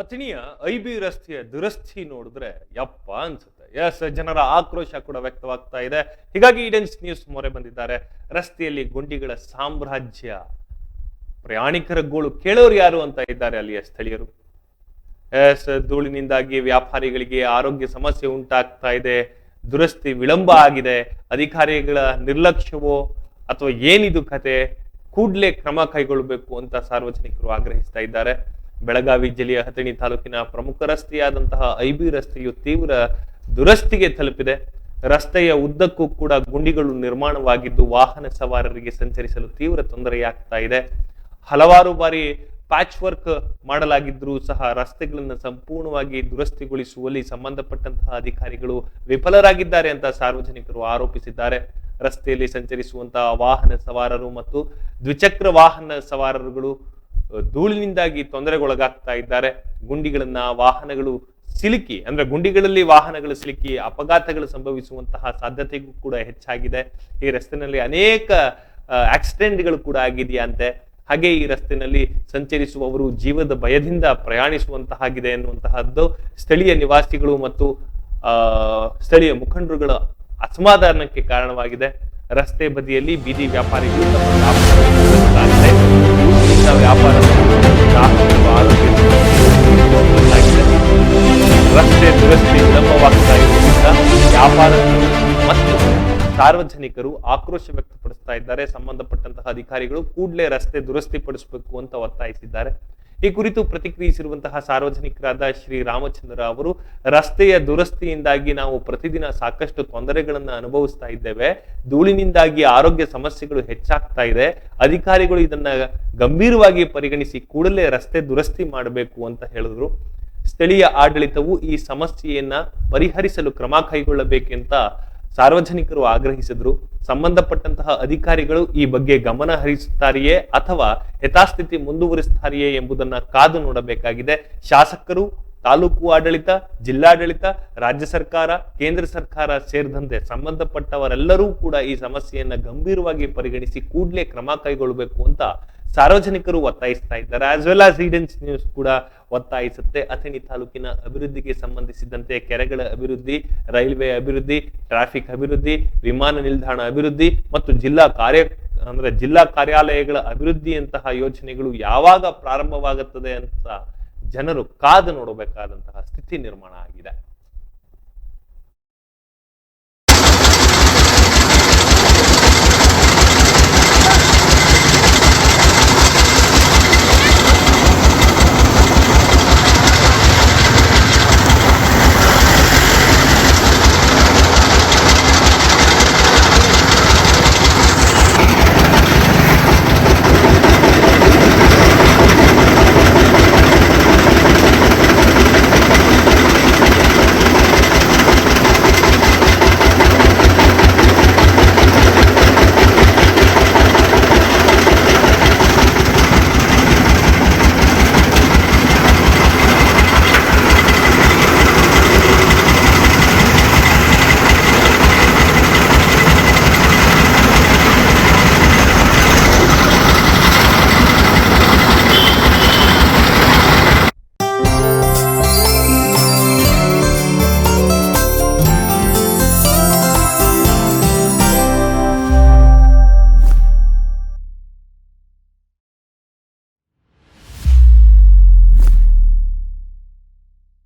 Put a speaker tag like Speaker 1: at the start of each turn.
Speaker 1: ಅಥಣಿಯ I B ರಸ್ತೆಯ ದುರಸ್ತಿ ನೋಡಿದ್ರೆ ಯಪ್ಪ ಅನ್ಸುತ್ತೆ. ಎಸ್ ಜನರ ಆಕ್ರೋಶ ಕೂಡ ವ್ಯಕ್ತವಾಗ್ತಾ ಇದೆ. ಹೀಗಾಗಿ ಈಡೆನ್ಸ್ ನ್ಯೂಸ್ ಮೊರೆ ಬಂದಿದ್ದಾರೆ. ರಸ್ತೆಯಲ್ಲಿ ಗುಂಡಿಗಳ ಸಾಮ್ರಾಜ್ಯ. ಪ್ರಯಾಣಿಕರ ಗೋಳು ಕೇಳೋರು ಯಾರು ಅಂತ ಇದ್ದಾರೆ ಅಲ್ಲಿಯ ಸ್ಥಳೀಯರು. ಎಸ್ ಧೂಳಿನಿಂದಾಗಿ ವ್ಯಾಪಾರಿಗಳಿಗೆ ಆರೋಗ್ಯ ಸಮಸ್ಯೆ ಉಂಟಾಗ್ತಾ ಇದೆ. ದುರಸ್ತಿ ವಿಳಂಬ ಆಗಿದೆ. ಅಧಿಕಾರಿಗಳ ನಿರ್ಲಕ್ಷ್ಯವೋ ಅಥವಾ ಏನಿದು ಕತೆ? ಕೂಡಲೇ ಕ್ರಮ ಕೈಗೊಳ್ಳಬೇಕು ಅಂತ ಸಾರ್ವಜನಿಕರು ಆಗ್ರಹಿಸ್ತಾ ಇದ್ದಾರೆ. ಬೆಳಗಾವಿ ಜಿಲ್ಲೆಯ ಹತಣಿ ತಾಲೂಕಿನ ಪ್ರಮುಖ ರಸ್ತೆಯಾದಂತಹ ಐಬಿ ರಸ್ತೆಯು ತೀವ್ರ ದುರಸ್ತಿಗೆ ತಲುಪಿದೆ. ರಸ್ತೆಯ ಉದ್ದಕ್ಕೂ ಕೂಡ ಗುಂಡಿಗಳು ನಿರ್ಮಾಣವಾಗಿದ್ದು ವಾಹನ ಸವಾರರಿಗೆ ಸಂಚರಿಸಲು ತೀವ್ರ ತೊಂದರೆಯಾಗ್ತಾ ಇದೆ. ಹಲವಾರು ಬಾರಿ ಪ್ಯಾಚ್ ವರ್ಕ್ ಮಾಡಲಾಗಿದ್ದರೂ ಸಹ ರಸ್ತೆಗಳನ್ನು ಸಂಪೂರ್ಣವಾಗಿ ದುರಸ್ತಿಗೊಳಿಸುವಲ್ಲಿ ಸಂಬಂಧಪಟ್ಟಂತಹ ಅಧಿಕಾರಿಗಳು ವಿಫಲರಾಗಿದ್ದಾರೆ ಅಂತ ಸಾರ್ವಜನಿಕರು ಆರೋಪಿಸಿದ್ದಾರೆ. ರಸ್ತೆಯಲ್ಲಿ ಸಂಚರಿಸುವಂತಹ ವಾಹನ ಸವಾರರು ಮತ್ತು ದ್ವಿಚಕ್ರ ವಾಹನ ಸವಾರರುಗಳು ಧೂಳಿನಿಂದಾಗಿ ತೊಂದರೆಗೊಳಗಾಗ್ತಾ ಇದ್ದಾರೆ. ಗುಂಡಿಗಳನ್ನ ವಾಹನಗಳು ಸಿಲುಕಿ, ಅಂದ್ರೆ ಗುಂಡಿಗಳಲ್ಲಿ ವಾಹನಗಳು ಸಿಲುಕಿ ಅಪಘಾತಗಳು ಸಂಭವಿಸುವಂತಹ ಸಾಧ್ಯತೆಗೂ ಕೂಡ ಹೆಚ್ಚಾಗಿದೆ. ಈ ರಸ್ತೆನಲ್ಲಿ ಅನೇಕ ಆಕ್ಸಿಡೆಂಟ್ಗಳು ಕೂಡ ಆಗಿದೆಯಂತೆ. ಹಾಗೆ ಈ ರಸ್ತೆನಲ್ಲಿ ಸಂಚರಿಸುವವರು ಜೀವದ ಭಯದಿಂದ ಪ್ರಯಾಣಿಸುವಂತಹಾಗಿದೆ ಎನ್ನುವಂತಹದ್ದು ಸ್ಥಳೀಯ ನಿವಾಸಿಗಳು ಮತ್ತು ಸ್ಥಳೀಯ ಮುಖಂಡರುಗಳ ಅಸಮಾಧಾನಕ್ಕೆ ಕಾರಣವಾಗಿದೆ. ರಸ್ತೆ ಬದಿಯಲ್ಲಿ ಬೀದಿ ವ್ಯಾಪಾರಿಗಳು ವ್ಯಾಪಾರ ರಸ್ತೆ ದುರಸ್ತಿ ವಿಳಂಬವಾಗ್ತಾ ಇರುವುದರಿಂದ ವ್ಯಾಪಾರಸ್ಥರು ಮತ್ತು ಸಾರ್ವಜನಿಕರು ಆಕ್ರೋಶ ವ್ಯಕ್ತಪಡಿಸ್ತಾ ಇದ್ದಾರೆ. ಸಂಬಂಧಪಟ್ಟಂತಹ ಅಧಿಕಾರಿಗಳು ಕೂಡಲೇ ರಸ್ತೆ ದುರಸ್ತಿ ಪಡಿಸಬೇಕು ಅಂತ ಒತ್ತಾಯಿಸಿದ್ದಾರೆ. ಈ ಕುರಿತು ಪ್ರತಿಕ್ರಿಯಿಸಿರುವಂತಹ ಸಾರ್ವಜನಿಕರಾದ ಶ್ರೀ ರಾಮಚಂದ್ರ ಅವರು, ರಸ್ತೆಯ ದುರಸ್ತಿಯಿಂದಾಗಿ ನಾವು ಪ್ರತಿದಿನ ಸಾಕಷ್ಟು ತೊಂದರೆಗಳನ್ನು ಅನುಭವಿಸ್ತಾ ಇದ್ದೇವೆ. ಧೂಳಿನಿಂದಾಗಿ ಆರೋಗ್ಯ ಸಮಸ್ಯೆಗಳು ಹೆಚ್ಚಾಗ್ತಾ ಇದೆ. ಅಧಿಕಾರಿಗಳು ಇದನ್ನ ಗಂಭೀರವಾಗಿ ಪರಿಗಣಿಸಿ ಕೂಡಲೇ ರಸ್ತೆ ದುರಸ್ತಿ ಮಾಡಬೇಕು ಅಂತ ಹೇಳಿದ್ರು. ಸ್ಥಳೀಯ ಆಡಳಿತವು ಈ ಸಮಸ್ಯೆಯನ್ನ ಪರಿಹರಿಸಲು ಕ್ರಮ ಕೈಗೊಳ್ಳಬೇಕೆಂತ ಸಾರ್ವಜನಿಕರು ಆಗ್ರಹಿಸಿದ್ರು. ಸಂಬಂಧಪಟ್ಟಂತಹ ಅಧಿಕಾರಿಗಳು ಈ ಬಗ್ಗೆ ಗಮನ ಹರಿಸುತ್ತಾರೆಯೇ ಅಥವಾ ಯಥಾಸ್ಥಿತಿ ಮುಂದುವರಿಸುತ್ತಾರೆಯೇ ಎಂಬುದನ್ನ ಕಾದು ನೋಡಬೇಕಾಗಿದೆ. ಶಾಸಕರು, ತಾಲೂಕು ಆಡಳಿತ, ಜಿಲ್ಲಾಡಳಿತ, ರಾಜ್ಯ ಸರ್ಕಾರ, ಕೇಂದ್ರ ಸರ್ಕಾರ ಸೇರಿದಂತೆ ಸಂಬಂಧಪಟ್ಟವರೆಲ್ಲರೂ ಕೂಡ ಈ ಸಮಸ್ಯೆಯನ್ನು ಗಂಭೀರವಾಗಿ ಪರಿಗಣಿಸಿ ಕೂಡಲೇ ಕ್ರಮ ಕೈಗೊಳ್ಳಬೇಕು ಅಂತ ಸಾರ್ವಜನಿಕರು ಒತ್ತಾಯಿಸ್ತಾ ಇದ್ದಾರೆ. As well as Edens news ಕೂಡ ಒತ್ತಾಯಿಸುತ್ತೆ. ಅಥಣಿ ತಾಲೂಕಿನ ಅಭಿವೃದ್ಧಿಗೆ ಸಂಬಂಧಿಸಿದಂತೆ ಕೆರೆಗಳ ಅಭಿವೃದ್ಧಿ, ರೈಲ್ವೆ ಅಭಿವೃದ್ಧಿ, ಟ್ರಾಫಿಕ್ ಅಭಿವೃದ್ಧಿ, ವಿಮಾನ ನಿಲ್ದಾಣ ಅಭಿವೃದ್ಧಿ ಮತ್ತು ಜಿಲ್ಲಾ ಕಾರ್ಯ, ಅಂದ್ರೆ ಜಿಲ್ಲಾ ಕಾರ್ಯಾಲಯಗಳ ಅಭಿವೃದ್ಧಿಯಂತಹ ಯೋಜನೆಗಳು ಯಾವಾಗ ಪ್ರಾರಂಭವಾಗುತ್ತದೆ ಅಂತ ಜನರು ಕಾದು ನೋಡಬೇಕಾದಂತಹ ಸ್ಥಿತಿ ನಿರ್ಮಾಣ ಆಗಿದೆ.